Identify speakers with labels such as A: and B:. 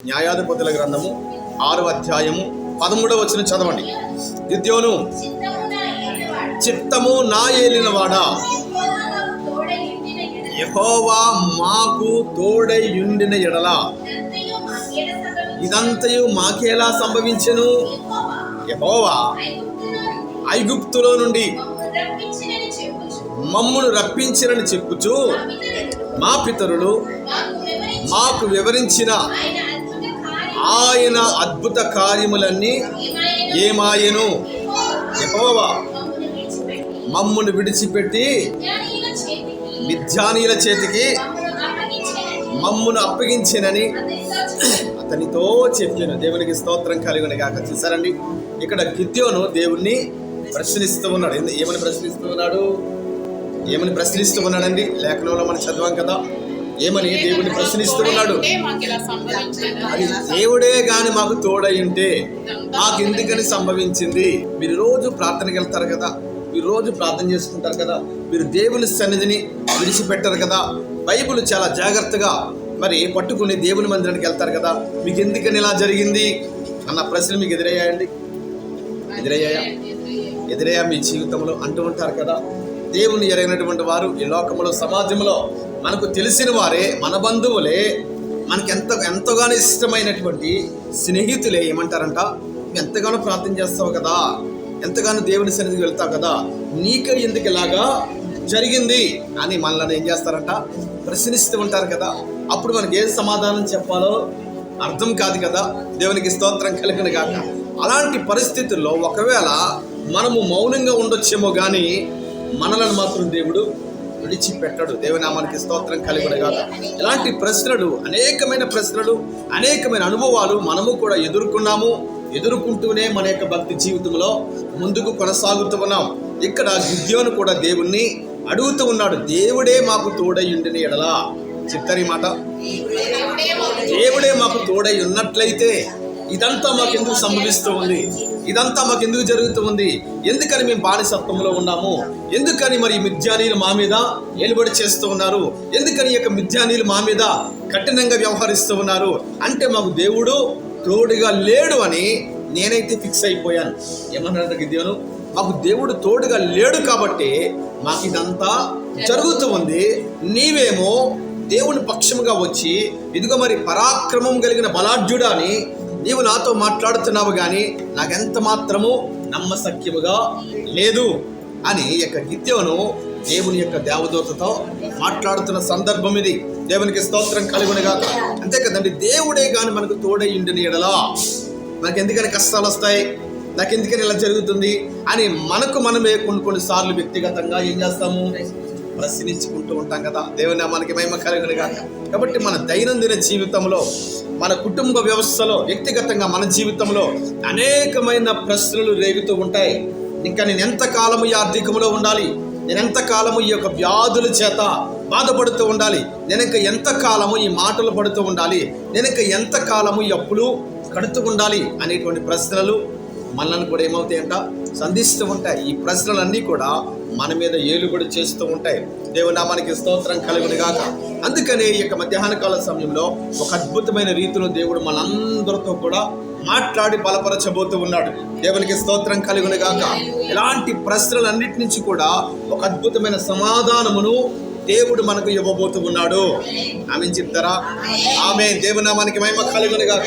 A: న్యాయాధిపతుల గ్రంథము ఆరు అధ్యాయము పదమూడవ వచ్చిన చదవండి. గిద్యోను చిత్తము నా ఏలినవాడా యహోవా మాకు తోడై ఉండిన ఎడల. ఇదంతయు మాకేలా సంభవించెను? యహోవా ఐగుప్తులో నుండి మమ్మును రప్పించినని చెప్పుచు మా పితరులు మాకు వివరించిన ఆయన అద్భుత కార్యములన్నీ ఏమాయను? యెహోవా. మమ్మును విడిచిపెట్టి మిథ్యానీల చేతికి మమ్మును అప్పగించేనని అతనితో చెప్పిన. దేవునికి స్తోత్రం కలిగిన కాక చూసారండి ఇక్కడ గిద్యోను దేవుణ్ణి ప్రశ్నిస్తూ ఉన్నాడు. ఏమని ప్రశ్నిస్తూ ఉన్నాడు? ఏమని ప్రశ్నిస్తూ ఉన్నాడండి? లేఖనంలో మనం చదివాం కదా. ఏమని దేవుణ్ణి ప్రశ్నిస్తూ ఉన్నాడు అది దేవుడే గాని మాకు తోడై ఉంటే మాకు ఎందుకని సంభవించింది? మీరు రోజు ప్రార్థనకి వెళ్తారు కదా మీరు రోజు ప్రార్థన చేసుకుంటారు కదా మీరు దేవుని సన్నిధిని విడిచిపెట్టారు కదా బైబిల్ చాలా జాగ్రత్తగా మరి పట్టుకుని దేవుని మందిరానికి వెళ్తారు కదా మీకు ఎందుకని ఇలా జరిగింది? అన్న ప్రశ్న మీకు ఎదురయ్యాయండి? ఎదురయ్యాయా. ఎదురయ్యా మీ జీవితంలో అంటూ ఉంటారు కదా దేవుని ఎరగినటువంటి వారు ఈ లోకంలో సమాజంలో మనకు తెలిసిన వారే మన బంధువులే మనకి ఎంత ఎంతగానో ఇష్టమైనటువంటి స్నేహితులే ఏమంటారంట? ఎంతగానో ప్రార్థన చేస్తావు కదా ఎంతగానో దేవుని సన్నిధికి వెళ్తావు కదా నీకే ఎందుకు ఇలాగా జరిగింది అని మనల్ని ఏం చేస్తారంట? ప్రశ్నిస్తూ ఉంటారు కదా. అప్పుడు మనకి ఏ సమాధానం చెప్పాలో అర్థం కాదు కదా. దేవునికి స్తోత్రం కలిగిన కాక అలాంటి పరిస్థితుల్లో ఒకవేళ మనము మౌనంగా ఉండొచ్చేమో కానీ మనలను మాత్రం దేవుడు విడిచిపెట్టడు. దేవునామానికి స్తోత్రం కలిగిన కాదు ఇలాంటి ప్రశ్నలు అనేకమైన ప్రశ్నలు అనేకమైన అనుభవాలు మనము కూడా ఎదుర్కొన్నాము. ఎదుర్కొంటూనే మన యొక్క భక్తి జీవితంలో ముందుకు కొనసాగుతూ ఉన్నాం. ఇక్కడ గిద్యోను కూడా దేవుణ్ణి అడుగుతూ ఉన్నాడు. దేవుడే మాకు తోడయ్యుండిని ఎడలా చెప్తారు ఈ మాట. దేవుడే మాకు తోడై ఉన్నట్లయితే ఇదంతా మాకు ఎందుకు సంభవిస్తూ ఉంది? ఇదంతా మాకు ఎందుకు జరుగుతూ ఉంది? ఎందుకని మేము బానిసత్వంలో ఉన్నాము? ఎందుకని మరి ఈ మిథ్యానీలు మా మీద ఏలుబడి చేస్తూ ఉన్నారు? ఎందుకని ఈ యొక్క మిథ్యానీలు మా మీద కఠినంగా వ్యవహరిస్తూ ఉన్నారు? అంటే మాకు దేవుడు తోడుగా లేడు అని నేనైతే ఫిక్స్ అయిపోయాను. ఏమన్నాడు దేవుడు మాకు దేవుడు తోడుగా లేడు కాబట్టి మాకు ఇదంతా జరుగుతూ ఉంది. నీవేమో దేవుని పక్షముగా వచ్చి ఇదిగో మరి పరాక్రమం కలిగిన బలాఢ్యుడా అని నీవు నాతో మాట్లాడుతున్నావు కానీ నాకెంత మాత్రము నమ్మసక్యముగా లేదు అని యొక్క గిద్యోను దేవుని యొక్క దేవదూతతో మాట్లాడుతున్న సందర్భం ఇది. దేవునికి స్తోత్రం కలుగునిగా అంతే కదండి దేవుడే కానీ మనకు తోడై ఉండిన ఎడలా మనకు ఎందుకని కష్టాలు వస్తాయి? నాకు ఎందుకని ఇలా జరుగుతుంది? అని మనకు మనమే కొన్ని కొన్నిసార్లు వ్యక్తిగతంగా ఏం చేస్తాము? ప్రశ్నించుకుంటూ ఉంటాం కదా. దేవుని మనకి మహిమ కలుగును కాక కాబట్టి మన దైనందిన జీవితంలో మన కుటుంబ వ్యవస్థలో వ్యక్తిగతంగా మన జీవితంలో అనేకమైన ప్రశ్నలు రేగుతూ ఉంటాయి. ఇంకా నేను ఎంతకాలము ఈ ఆర్థికంలో ఉండాలి? నేను ఎంత కాలము ఈ యొక్క వ్యాధుల చేత బాధపడుతూ ఉండాలి? నేను ఇంకా ఎంత కాలము ఈ మాటలు పడుతూ ఉండాలి? నేను ఇంకా ఎంత కాలము ఈ అప్పులు కడుతూ ఉండాలి? అనేటువంటి ప్రశ్నలు మనల్ని కూడా ఏమవుతాయంట? సంధిస్తూ ఉంటాయి. ఈ ప్రశ్నలన్నీ కూడా మన మీద ఏలుబడి చేస్తూ ఉంటాయి. దేవునామానికి స్తోత్రం కలిగిన గాక అందుకనే ఈ యొక్క మధ్యాహ్న కాల సమయంలో ఒక అద్భుతమైన రీతిలో దేవుడు మనందరితో కూడా మాట్లాడి బలపరచబోతూ ఉన్నాడు. దేవునికి స్తోత్రం కలిగిన గాక ఇలాంటి ప్రశ్నలన్నిటి నుంచి కూడా ఒక అద్భుతమైన సమాధానమును దేవుడు మనకు ఇవ్వబోతూ ఉన్నాడు. ఆమె చెప్తారా? ఆమె దేవునామానికి మహిమ కలుగుని గాక